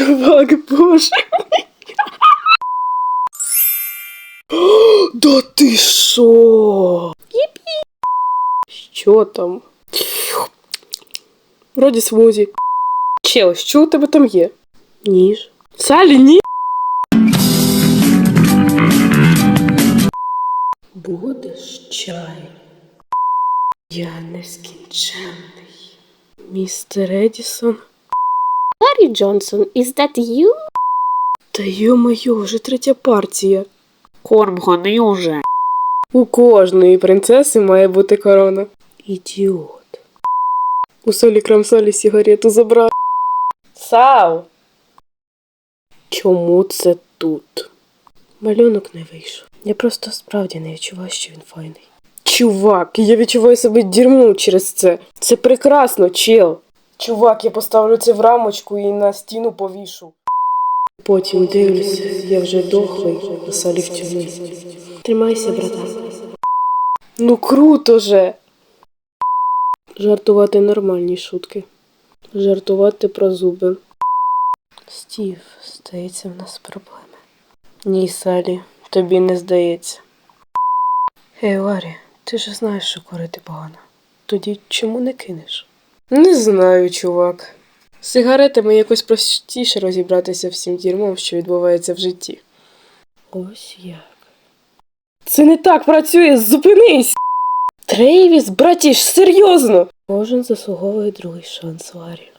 Чувак, боже. Да ти? Єпі. Що там? Вроді смузі. Чел, що у тебе там є? Ніж. Салі, ні. Будеш чай. Я нескінченний. Містер Едісон. Larry Johnson, is that you? Та йо-моє, вже третя партія. Корм гони уже. У кожної принцеси має бути корона. Ідіот. У солі крамсолі сигарету забрав. Сау! Чому це тут? Малюнок не вийшов. Я просто справді не відчуваю, що він файний. Чувак, я відчуваю себе дерьмом через це. Це прекрасно, чел. Чувак, я поставлю це в рамочку і на стіну повішу. Потім дивлюся, я вже дохлий, а салі в тюрмі. Тримайся, братан. Ну круто же. Жартувати нормальні шутки. Жартувати про зуби. Стів, здається, в нас проблеми. Ні, Салі, тобі не здається. Гей, Ларі, ти ж знаєш, що курити погано. Тоді чому не кинеш? Не знаю, чувак. З сигаретами якось простіше розібратися всім дерьмом, що відбувається в житті. Ось як. Це не так працює, зупинись! Трейвіс, братіш, серйозно! Кожен заслуговує другий шанс, Ларі.